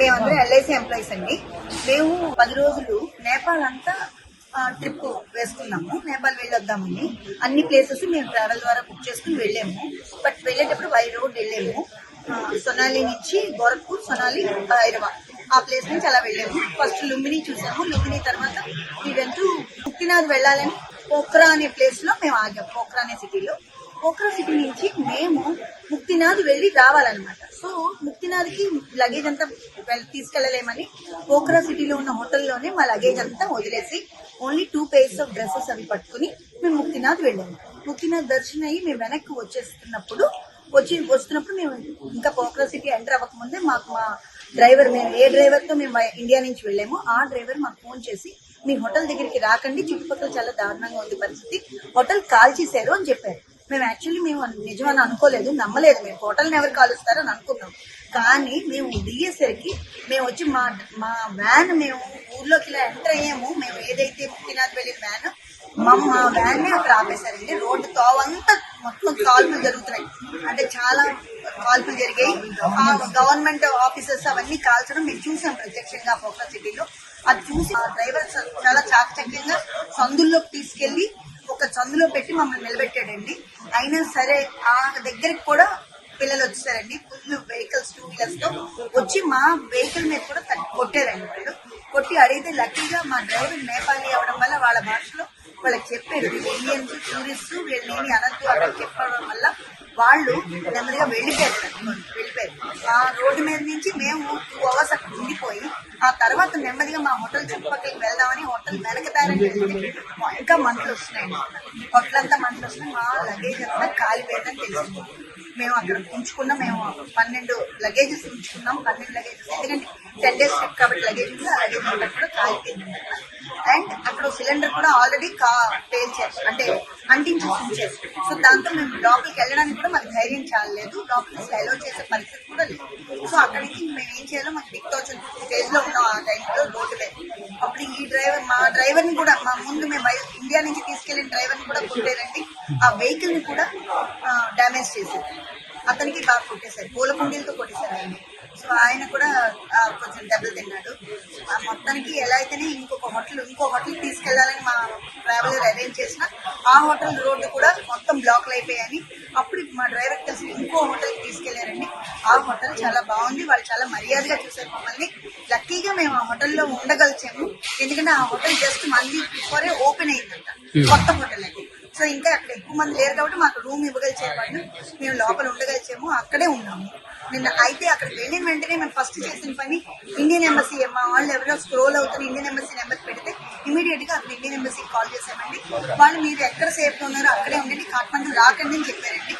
మేమందరం LIC employees అండి. మేము పది రోజులు నేపాల్ అంతా ట్రిప్ వేసుకున్నాము. నేపాల్ వెళ్ళొద్దామని. అన్ని ప్లేసెస్ మేము ట్రావెల్ ద్వారా బుక్ చేసుకుని వెళ్ళాము. బట్ వెళ్ళేటప్పుడు వై రోడ్ వెళ్ళాము. సొనాలి నుంచి గోరఖ్పూర్ సొనాలి హైదరాబాద్. ఆ ప్లేస్ నుంచి అలా వెళ్ళాము. ఫస్ట్ లుంబిని చూసాము. లుంబిని తర్వాత ఈ వెంటూ ముక్తినాథ్ వెళ్ళాలని పోఖ్రా అనే ప్లేస్లో మేము ఆగాము. పోఖ్రా అనే సిటీలో పోఖ్రా సిటీ నుంచి మేము ముక్తినాథ్ వెళ్ళి రావాలన్నమాట. సో ముక్తినాథ్కి లగేజ్ అంతా తీసుకెళ్ళలేమని పోక్రా సిటీలో ఉన్న హోటల్లోనే మా లగేజ్ అంతా వదిలేసి only two pairs of dresses అవి పట్టుకుని మేము ముక్తినాథ్ వెళ్ళాము ముక్తినాథ్ దర్శనం అయ్యి మేము వెనక్కి వచ్చేస్తున్నప్పుడు వచ్చి వస్తున్నప్పుడు మేము ఇంకా పోక్రా సిటీ ఎంటర్ అవ్వకముందే మాకు మా డ్రైవర్ మేము ఏ డ్రైవర్తో మేము ఇండియా నుంచి వెళ్ళామో ఆ డ్రైవర్ మాకు ఫోన్ చేసి మీ హోటల్ దగ్గరికి రాకండి చుట్టుపక్కల చాలా దారుణంగా ఉంది పరిస్థితి హోటల్ కాల్ చేశారు అని చెప్పారు. మేము యాక్చువల్లీ మేము నిజం అని అనుకోలేదు నమ్మలేదు. మేము హోటల్ని ఎవరు కాలుస్తారు అని అనుకున్నాం. కానీ మేము దిగేసరికి మేము వచ్చి మా మా వ్యాన్ మేము ఊర్లోకి ఇలా ఎంటర్ అయ్యాము. మేము ఏదైతే ముక్తినాథ్ వెళ్ళిన వ్యాన్ మా మా వ్యాన్ని అక్కడ ఆపేశారండి. రోడ్డు తోవంతా మొత్తం కాల్పులు జరుగుతున్నాయి. అంటే చాలా కాల్పులు జరిగాయి. ఆ గవర్నమెంట్ ఆఫీసర్స్ అవన్నీ కాల్చడం మేము చూసాం ప్రత్యక్షంగా పోకా సిటీలో. అది చూసి ఆ డ్రైవర్ చాలా చాకచక్యంగా సందుల్లోకి తీసుకెళ్ళి ఒక సందులో పెట్టి మమ్మల్ని నిలబెట్టాడండి. అయినా సరే ఆ దగ్గరికి కూడా పిల్లలు వచ్చేసారండి ఫుల్ వెహికల్స్ టూ వీలర్స్తో వచ్చి మా వెహికల్ మీద కూడా కొట్టారండి వాళ్ళు. కొట్టి అడిగితే లక్కీగా మా డ్రైవర్ నేపాలి అవడం వల్ల వాళ్ళ భాషలో వాళ్ళకి చెప్పారు. వీళ్ళు ఇండియన్స్ టూరిస్ట్ వీళ్ళు ఏమి అనద్దు అక్కడ చెప్పడం వల్ల వాళ్ళు నెమ్మదిగా వెళ్ళిపోయారు వెళ్ళిపోయారు. ఆ రోడ్డు మీద నుంచి మేము టూ అవర్స్ అక్కడ ఉండిపోయి ఆ తర్వాత నెమ్మదిగా మా హోటల్ చుట్టుపక్కలకి వెళ్దామని హోటల్ వెనకదారని వెళ్తే ఇంకా మంటలు వస్తున్నాయండి. హోటల్ అంతా మంటలు మా లగేజ్ అంతా కాలిపోయిందని తెలిసింది. మేము అక్కడ ఉంచుకున్నాం మేము పన్నెండు లగేజెస్ ఉంచుకున్నాం పన్నెండు లగేజెస్ ఎందుకంటే టెన్ డేస్ ట్రిప్ కాబట్టి లగేజ్ ఉంది ఆ లగేజ్ అంతా కూడా కాలిపోయింది అండ్ అక్కడ సిలిండర్ కూడా ఆల్రెడీ కా పేల్చారు అంటే అంటించి ఉంచారు సో దాంతో మేము లోపలికి వెళ్ళడానికి కూడా మాకు ధైర్యం చాలలేదు. లోపలికి అలో చేసే పరిస్థితి కూడా లేదు. సో అక్కడి నుంచి మేము ఏం చేయాలో మాకు దిక్తోచిన స్టేజ్ ఉన్నాం ఆ టైంలో రోడ్డు మీద. అప్పుడు ఈ డ్రైవర్ మా డ్రైవర్ని కూడా మా ముందు మేము బయట ఇండియా నుంచి తీసుకెళ్ళిన డ్రైవర్ని కూడా కొట్టారండి ఆ వెహికల్ని కూడా డ్యామేజ్ చేశారు. అతనికి బాగా కొట్టేశారు. పూల కుండీలతో కొట్టేశారు ఆయన సో ఆయన కూడా కొంచెం దెబ్బలు తిన్నాడు. ఆ మొత్తానికి ఎలా అయితేనే ఇంకొక హోటల్ ఇంకో హోటల్ తీసుకెళ్ళాలని మా ట్రావెలర్ అరేంజ్ చేసిన ఆ హోటల్ రోడ్డు కూడా మొత్తం బ్లాక్లు అయిపోయాయని. అప్పుడు మా డ్రైవర్ కలిసి ఇంకో హోటల్కి తీసుకెళ్ళారండి. ఆ హోటల్ చాలా బాగుంది. వాళ్ళు చాలా మర్యాదగా చూశారు మమ్మల్ని. లక్కీగా మేము ఆ హోటల్లో ఉండగలిచాము. ఎందుకంటే ఆ హోటల్ జస్ట్ మళ్ళీ బిఫోరే కొత్త హోటల్ అది సో ఇంకా అక్కడ ఎక్కువ మంది లేరు కాబట్టి మాకు రూమ్ ఇవ్వగలిచారు వాళ్ళు మేము లోపల ఉండగలిచాము అక్కడే ఉన్నాము. నిన్న అయితే అక్కడికి వెళ్ళిన వెంటనే మేము ఫస్ట్ చేసిన పని ఇండియన్ ఎంబసీ మా వాళ్ళు ఎవరో స్క్రోల్ అవుతున్న ఇండియన్ ఎంబసీ నెంబర్ పెడితే ఇమీడియట్గా అక్కడ ఇండియన్ ఎంబసీకి కాల్ చేసామండి వాళ్ళు మీరు ఎక్కడ సేఫ్గా ఉన్నారో అక్కడే ఉండండి. కాఠ్మండు రాకండి అని చెప్పారండి.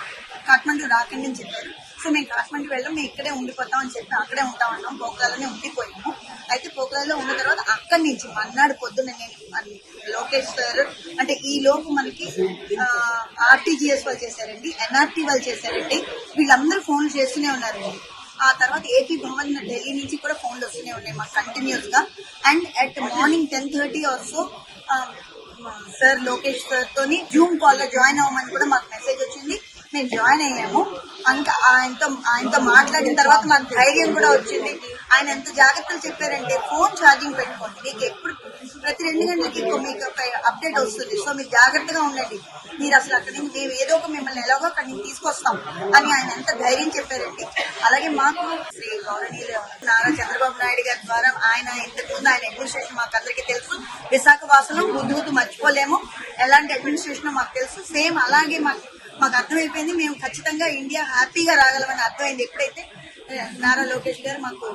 కాఠ్మండు రాకండి అని చెప్పారు. సో మేము కాఠ్మండు వెళ్ళాం మేము ఇక్కడే ఉండిపోతాం అని చెప్పి అక్కడే ఉంటాం అన్నాం. పోకరాలోనే ఉండిపోయాము. అయితే పోకరాలో ఉన్న తర్వాత అక్కడి నుంచి మన్నాడు పొద్దున్న నేను లోకేష్ సార్ అంటే ఈ లోపు మనకి ఆర్టీజీఎస్ వాళ్ళు చేశారండి ఎన్ఆర్టీ వాళ్ళు చేశారండి. వీళ్ళందరూ ఫోన్లు చేస్తూనే ఉన్నారండి. ఆ తర్వాత ఏపీ భవన్ ఢిల్లీ నుంచి కూడా ఫోన్లు వస్తూనే ఉన్నాయి మాకు కంటిన్యూస్గా and at morning ten thirty also sir Lokesh sir తోని జూమ్ కాల్లో జాయిన్ అవ్వమని కూడా మాకు మెసేజ్ వచ్చింది. నేను జాయిన్ అయ్యాము. ఇంకా ఆయనతో ఆయనతో మాట్లాడిన తర్వాత మాకు ధైర్యం కూడా వచ్చింది. ఆయన ఎంత జాగ్రత్తలు చెప్పారంటే ఫోన్ ఛార్జింగ్ పెట్టుకోండి. మీకు ఎప్పుడు ప్రతి రెండు గంటలకి మీకు ఒక అప్డేట్ వస్తుంది. సో మీరు జాగ్రత్తగా ఉండండి. మీరు అసలు అక్కడ నుంచి మేము ఏదో ఒక మిమ్మల్ని ఎలాగో అక్కడ నుంచి తీసుకొస్తాం అని ఆయన ఎంత ధైర్యం చెప్పారండి అలాగే మాకు శ్రీ గౌరవనీయులు నారా చంద్రబాబు నాయుడు గారి ద్వారా ఆయన ఇంతకుముందు ఆయన అడ్మినిస్ట్రేషన్ మాకు అందరికీ తెలుసు. విశాఖ వాసులు ముద్దు మర్చిపోలేము. ఎలాంటి అడ్మినిస్ట్రేషన్ మాకు తెలుసు. సేమ్ అలాగే మాకు మాకు అర్థమైపోయింది. మేము ఖచ్చితంగా ఇండియా హ్యాపీగా రాగలమని అర్థమైంది. ఎప్పుడైతే నారా లోకేష్ గారు మాకు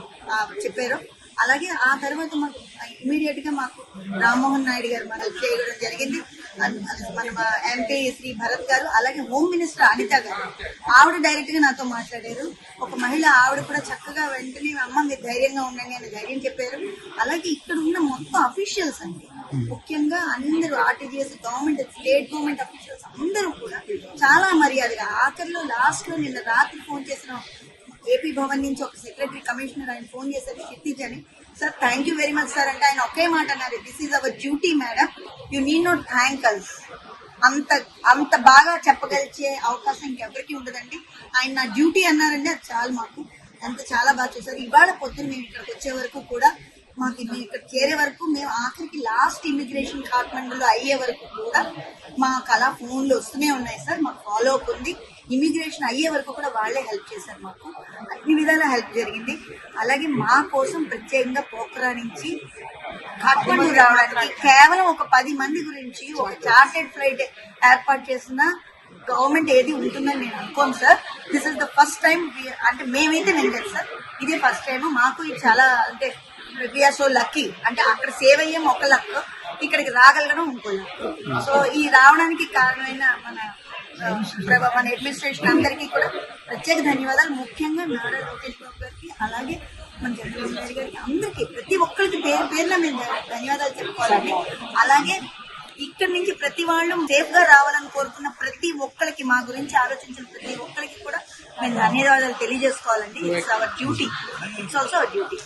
చెప్పారో అలాగే ఆ తర్వాత మాకు ఇమీడియట్గా మాకు రామ్మోహన్ నాయుడు గారు మనకు చేయడం జరిగింది. మన ఎంపీ శ్రీ భరత్ గారు అలాగే హోమ్ మినిస్టర్ అనిత గారు. ఆవిడ డైరెక్ట్గా నాతో మాట్లాడారు. ఒక మహిళ ఆవిడ కూడా చక్కగా వెంటనే అమ్మ మీరు ధైర్యంగా ఉండండి అని ధైర్యం చెప్పారు. అలాగే ఇక్కడ ఉన్న మొత్తం అఫీషియల్స్ అండి. ముఖ్యంగా అందరూ RTGS government state government officials అందరూ కూడా చాలా మర్యాదగా ఆఖరిలో లాస్ట్లో నిన్న రాత్రి ఫోన్ చేసిన ఏపీ భవన్ నుంచి ఒక సెక్రటరీ కమిషనర్ ఆయన ఫోన్ చేశారు క్షితిజ్ అని sir thank you very much sir అంటే ఆయన ఒకే మాట అన్నారు this is our duty madam you need not thank us అంత అంత బాగా చెప్పగలిచే అవకాశం ఇంకెవరికి ఉండదండి. ఆయన నా డ్యూటీ అన్నారండి అది చాలు మాకు. అంత చాలా బాగా చూసారు ఇవాళ పొద్దున్న మేము ఇక్కడికి వచ్చే వరకు కూడా మాకు మేము ఇక్కడ చేరే వరకు మేము ఆఖరికి లాస్ట్ ఇమిగ్రేషన్ కాఠ్మండూలో అయ్యే వరకు కూడా మాకు అలా ఫోన్లు వస్తూనే ఉన్నాయి సార్. మాకు ఫాలో అప్ ఉంది. ఇమిగ్రేషన్ అయ్యే వరకు కూడా వాళ్ళే హెల్ప్ చేశారు మాకు. అన్ని విధాలా హెల్ప్ జరిగింది. అలాగే మా కోసం ప్రత్యేకంగా పోఖరా నుంచి కాఠ్మండూ రావడానికి కేవలం ఒక పది మంది గురించి ఒక చార్టెడ్ ఫ్లైట్ ఏర్పాటు చేసిన గవర్నమెంట్ ఏది ఉంటుందని నేను అనుకోను sir. This is the first time అంటే మేమైతే వినలేదు సార్. ఇదే ఫస్ట్ టైం మాకు ఇది చాలా అంటే విఆర్ సో లక్కీ. అంటే అక్కడ సేవ్ అయ్యే ఒక లక్ ఇక్కడికి రాగలగడం ఇంకో లక్ సో ఈ రావడానికి కారణమైన మన మన అడ్మినిస్ట్రేషన్ అందరికీ కూడా ప్రత్యేక ధన్యవాదాలు. ముఖ్యంగా నారా లోకేష్ బాబు గారికి అలాగే మన జగన్మోహన్ రెడ్డి గారికి అందరికీ ప్రతి ఒక్కరికి పేరు పేరున మేము ధన్యవాదాలు చెప్పుకోవాలండి. అలాగే ఇక్కడి నుంచి ప్రతి వాళ్ళు సేఫ్గా రావాలని కోరుకున్న ప్రతి ఒక్కరికి మా గురించి ఆలోచించిన ప్రతి ఒక్కరికి కూడా మేము ధన్యవాదాలు తెలియజేసుకోవాలండి. It's our duty it's also our duty